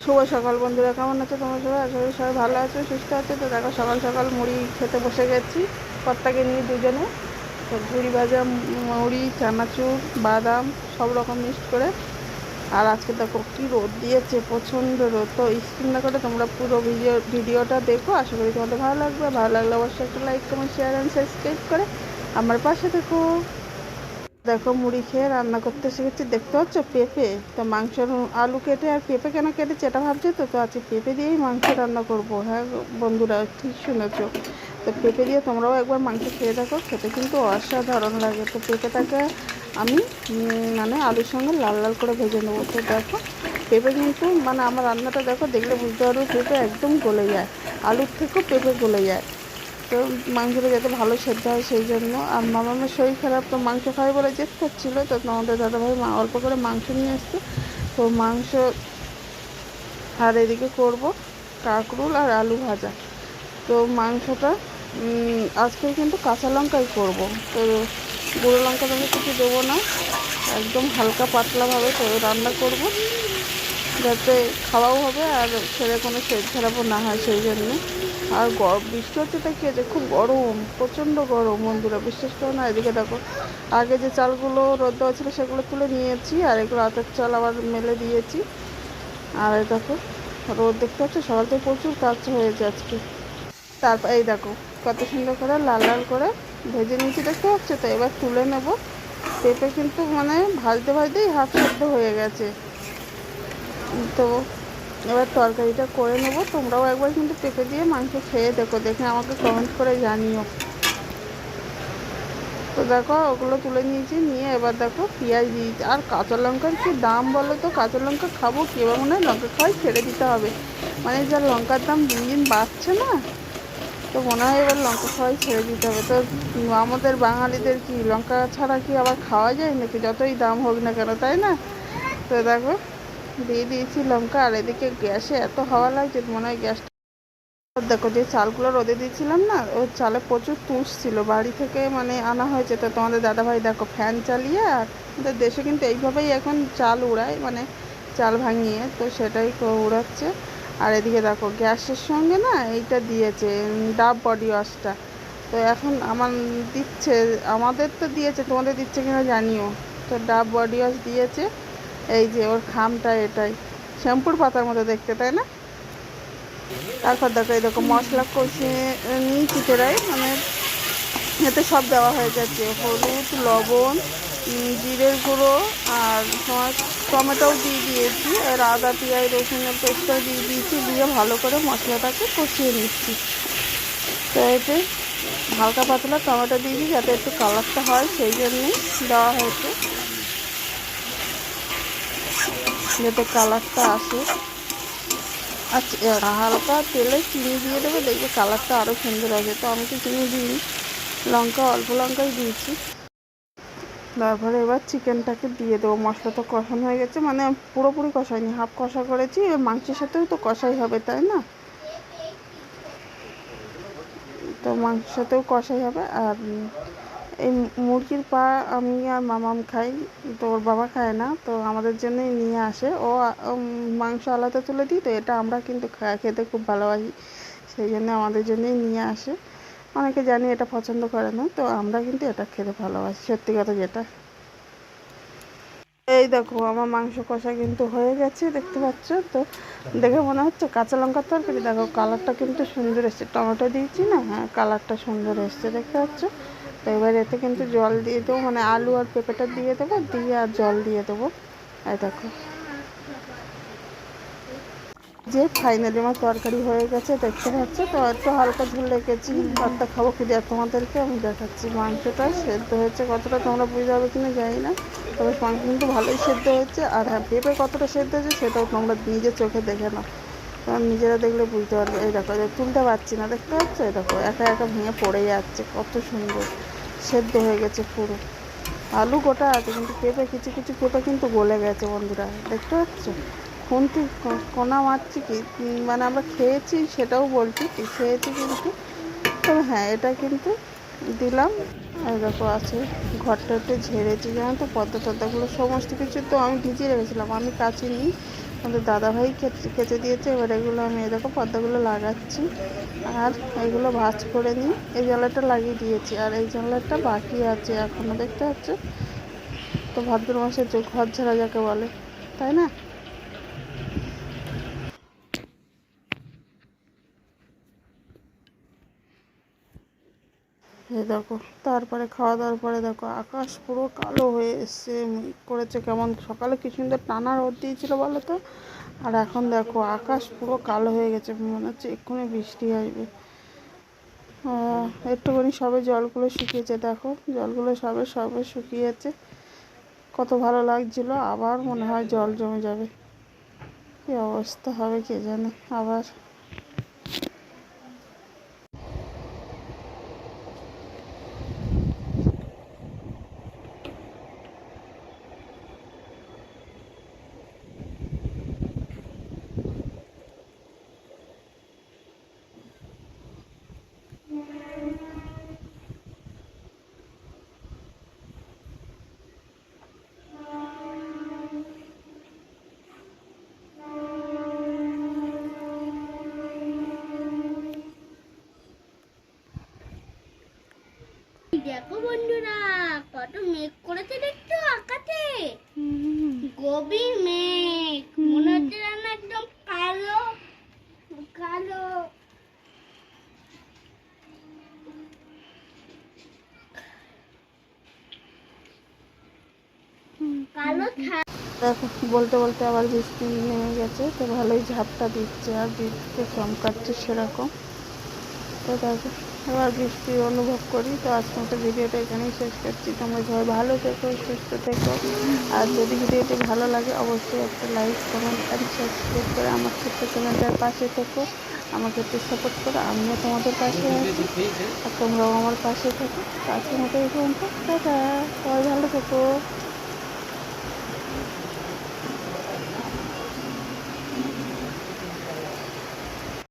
শুভ সকাল বন্ধুরা, কেমন আছে তোমার সবাই? আশা করি সবাই ভালো আছে, সুস্থ আছে। তো দেখো, সকাল সকাল মুড়ি খেতে বসে গেছি কর্তাকে নিয়ে দুজনে। তো ঝুড়ি ভাজা, মুড়ি, চানাচুর, বাদাম, সব রকম মিক্সড করে। আর আজকে দেখো, কি রোদ দিয়েছে, প্রচণ্ড রোদ। তো স্ক্রিন না করে তোমরা পুরো ভিডিও, ভিডিওটা দেখো। আশা করি তোমাদের ভালো লাগবে। ভালো লাগলে অবশ্যই একটা like comment share and subscribe করে আমার পাশে দেখো দেখো, মুড়ি খেয়ে রান্না করতে শিখেছি। দেখতে পাচ্ছ? পেঁপে। তো মাংসর আলু কেটে আর পেঁপে কেন কেটেছে এটা ভাবছি তো? তো আজকে পেঁপে দিয়েই মাংস রান্না করব। হ্যাঁ বন্ধুরা, ঠিক শুনেছো। তো পেঁপে দিয়ে তোমরাও একবার মাংস খেয়ে দেখো, খেতে কিন্তু অসাধারণ লাগে। তো পেঁপেটাকে আমি মানে আলুর সঙ্গে লাল লাল করে ভেজে নেব। তো দেখো, পেঁপে কিন্তু মানে আমার রান্নাটা দেখো, দেখলে বুঝতে পারবে পেঁপে একদম গলে যায়। আলুর থেকেও পেঁপে গলে যায়। তো মাংসটা যাতে ভালো সেদ্ধ হয় সেই জন্য। আর মামামের শরীর খারাপ, তো মাংস খাই বলে জেদ করছিল। তো আমাদের দাদাভাই মা অল্প করে মাংস নিয়ে আসতো তো মাংস আর এদিকে করব কাঁকরুল আর আলু ভাজা। তো মাংসটা আজকে কিন্তু কাঁচা লঙ্কাই করব। তো গুঁড়ো লঙ্কা আমি কিছু দেবো না। একদম হালকা পাতলাভাবে রান্না করব। যাতে খাওয়াও হবে আর ছেলে কোনো শরীর খারাপও না হয় সেই জন্য। আর গরম বৃষ্টি হচ্ছে তাই কি? হচ্ছে খুব গরম, প্রচণ্ড গরম বন্ধুরা, বিশ্বাস করো না, এদিকে দেখো। আগে যে চালগুলো রোদ দেওয়া ছিল, সেগুলো তুলে নিয়েছি, আর এগুলো আতের চাল আবার মেলে দিয়েছি। আর এই দেখো, রোদ দেখতে পাচ্ছ? সকাল থেকে প্রচুর কাজ হয়েছে আজকে। তারপর এই দেখো, কত সুন্দর করে লাল লাল করে ভেজে নিয়েছি, দেখতে পাচ্ছ? তো এবার তুলে নেব। পেঁপে কিন্তু মানে ভাজতে ভাজতেই হাফ সেদ্ধ হয়ে গেছে। তো এবার তরকারিটা করে নেব। তোমরাও একবার কিন্তু পেঁপে দিয়ে মাংস খেয়ে দেখো, দেখে আমাকে কমেন্ট করে জানিও। তো দেখো, ওগুলো তুলে নিয়েছি, নিয়ে এবার দেখো পেঁয়াজ দিয়েছি। আর কাঁচা লঙ্কার কি দাম বলো তো? কাঁচা লঙ্কা খাব কি এবার মনে হয় লঙ্কা খাওয়াই ছেড়ে দিতে হবে। মানে যা লঙ্কার দাম দিন দিন বাড়ছে না, তো মনে হয় এবার লঙ্কা খাওয়াই ছেড়ে দিতে হবে। তো আমাদের বাঙালিদের কি, লঙ্কা ছাড়া কি আবার খাওয়া যায় নাকি? যতই দাম হোক না কেন, তাই না? তো দেখো দিয়ে দিয়েছি লঙ্কা, আর এদিকে গ্যাসে এত হাওয়া লাগছে মনে হয় গ্যাসটা দেখো যে চালগুলো রোদে দিয়েছিলাম না ওই চালে প্রচুর তুষ ছিল। বাড়ি থেকে মানে আনা হয়েছে, তো তোমাদের দাদাভাই দেখো ফ্যান চালিয়ে, আর আমাদের দেশে কিন্তু এইভাবেই এখন চাল উড়ায় মানে চাল ভাঙিয়ে, তো সেটাই উড়াচ্ছে। আর এদিকে দেখো গ্যাসের সঙ্গে না এইটা দিয়েছে ডাব বডি ওয়াশটা। তো এখন আমার দিচ্ছে, আমাদের তো দিয়েছে, তোমাদের দিচ্ছে কিনা জানিও। তো ডাব বডি ওয়াশ দিয়েছে এই যে ওর খামটা এটাই। শ্যাম্পুর পাতার মতো দেখতে, তাই না? তারপর দেখো দেখো, মশলা কষিয়ে নিয়েছি তেরাই মানে এতে সব দেওয়া হয়ে যাচ্ছে হলুদ, লবণ জিরের গুঁড়ো আর তোমার টমেটোও দিয়ে দিয়েছি, আর আদা, পেঁয়াজ, রসুনের পেস্টটাও দিয়ে দিয়েছি, দিয়ে ভালো করে মশলাটাকে কষিয়ে নিচ্ছি। তো এতে হালকা পাতলা টমেটো দিয়ে দিয়েছি, যাতে একটু কালারটা হয়, সেই জন্যই দেওয়া হয়েছে। যাতে কালারটা আসে। আচ্ছা হালকা তেলে চিনি দিয়ে দেবে, দেখবে কালারটা আরও সুন্দর আসে। তো আমি তো চিনি দিই লঙ্কা, অল্প লঙ্কাই দিয়েছি। তারপরে এবার চিকেনটাকে দিয়ে দেবো। মশলা তো কষানো হয়ে গেছে মানে পুরোপুরি কষাইনি, হাফ কষা করেছি মাংসের সাথেও তো কষাই হবে, তাই না? তো মাংসের সাথেও কষাই হবে, আর এই মুরগির পা আমি আর মামাম খাই, তো ওর বাবা খায় না, তো আমাদের জন্যই নিয়ে আসে। ও মাংস আলাদা তুলে দিই, তো এটা আমরা কিন্তু খেতে খুব ভালোবাসি। সেই জন্য আমাদের জন্যই নিয়ে আসে। অনেকে জানি এটা পছন্দ করে না, তো আমরা কিন্তু এটা খেতে ভালোবাসি, সত্যি কথা যেটা। এই দেখো, আমার মাংস কষা কিন্তু হয়ে গেছে, দেখতে পাচ্ছ? তো দেখে মনে হচ্ছে কাঁচা লঙ্কার তরকারি। দেখো, কালারটা কিন্তু সুন্দর এসছে। টমেটো দিয়েছি না হ্যাঁ কালারটা সুন্দর এসছে, দেখতে পাচ্ছ? তো এবার এতে কিন্তু জল দিয়ে দেবো মানে আলু আর পেঁপেটা দিয়ে দেবো, দিয়ে আর জল দিয়ে দেবো। এই দেখো। যে ফাইনালি আমার তরকারি হয়ে গেছে, দেখতে পাচ্ছ? তো একটু হালকা ঝোল রেখেছি, ভাতটা খাব কি তোমাদেরকে আমি দেখাচ্ছি, মাংসটা সেদ্ধ হয়েছে কতটা, তোমরা বুঝতে পারবে কিনা জানি না। তবে মাংস কিন্তু ভালোই সেদ্ধ হয়েছে, আর হ্যাঁ পেঁপে কতটা সেদ্ধ হয়েছে সেটাও তোমরা নিজের চোখে দেখে নাও। তোমরা নিজেরা দেখলে বুঝতে পারবে, এই দেখো তুলতে পারছি না, দেখতে পাচ্ছ? এই দেখো, একা একা ভেঙে পড়ে যাচ্ছে, কত সুন্দর, সেদ্ধ হয়ে গেছে পুরো। আলু গোটা আছে, কিন্তু পেঁপে, কিছু কিছু পেঁপে কিন্তু গলে গেছে বন্ধুরা, দেখতে পাচ্ছ? খুন্তি, ক- কোনা মারছি কি? মানে আমরা খেয়েছি, সেটাও বলছি কি, খেয়েছি কিন্তু, তবে হ্যাঁ এটা কিন্তু দিলাম। দেখো, আছে, ঘরটাতে ঝেড়েছি, জানো তো পদ্মা টদ্মাগুলো সমস্ত কিছু তো আমি ভিজিয়ে রেখেছিলাম, আমি কাচিনি আমাদের দাদাভাই খেতে খেতে দিয়েছে, এবার এগুলো আমি এরকম পর্দাগুলো লাগাচ্ছি। আর এগুলো ভাজ করে নিই। এই জানলাটা লাগিয়ে দিয়েছি, আর এই জানলাটা বাকি আছে এখনও দেখতে পাচ্ছ? তো ভাদ্র মাসে যে ঘর ঝাড়া যাকে বলে, তাই না? এই দেখো, তারপরে খাওয়া দাওয়ার পরে দেখো, আকাশ পুরো কালো হয়ে এসছে করেছে কেমন। সকালে কি সুন্দর টানা রোদ দিয়েছিল বলো তো, আর এখন দেখো, আকাশ পুরো কালো হয়ে গেছে, মনে হচ্ছে এক্ষুনি বৃষ্টি আসবে। একটুখানি সবে জলগুলো শুকিয়েছে, দেখো, জলগুলো সবে সবে শুকিয়েছে। কত ভালো লাগছিল, আবার মনে হয় জল জমে যাবে। কী অবস্থা হবে কে জানে, আবার দেখো বন্ধুরা কত মেঘ করেছে দেখছ আকাশে? গভীর মেঘ। মনে হচ্ছে যেন একদম কালো কালো। কালো দেখো বলতে বলতে আবার বৃষ্টি নেমে গেছে তো ভালোই ঝাপটা দিচ্ছে আর বৃষ্টিতে চমকাচ্ছে সেরকম। তো দেখো। এবার বৃষ্টি অনুভব করি। তো আজকে মতো ভিডিওটা এখানেই শেষ করছি। তোমরা সবাই ভালো থেকো, সুস্থ থেকো। আর যদি ভিডিওটি ভালো লাগে, অবশ্যই একটা লাইক কমেন্ট অ্যান্ড সাবস্ক্রাইব করে আমার ছোট্ট চ্যানেলটার পাশে থেকো। আমাকে একটু সাপোর্ট করো, আমিও তোমাদের পাশে আছি। আর তোমরাও আমার পাশে থেকো। আজকের মতো এই পর্যন্ত। টাটা! সবাই ভালো থেকো।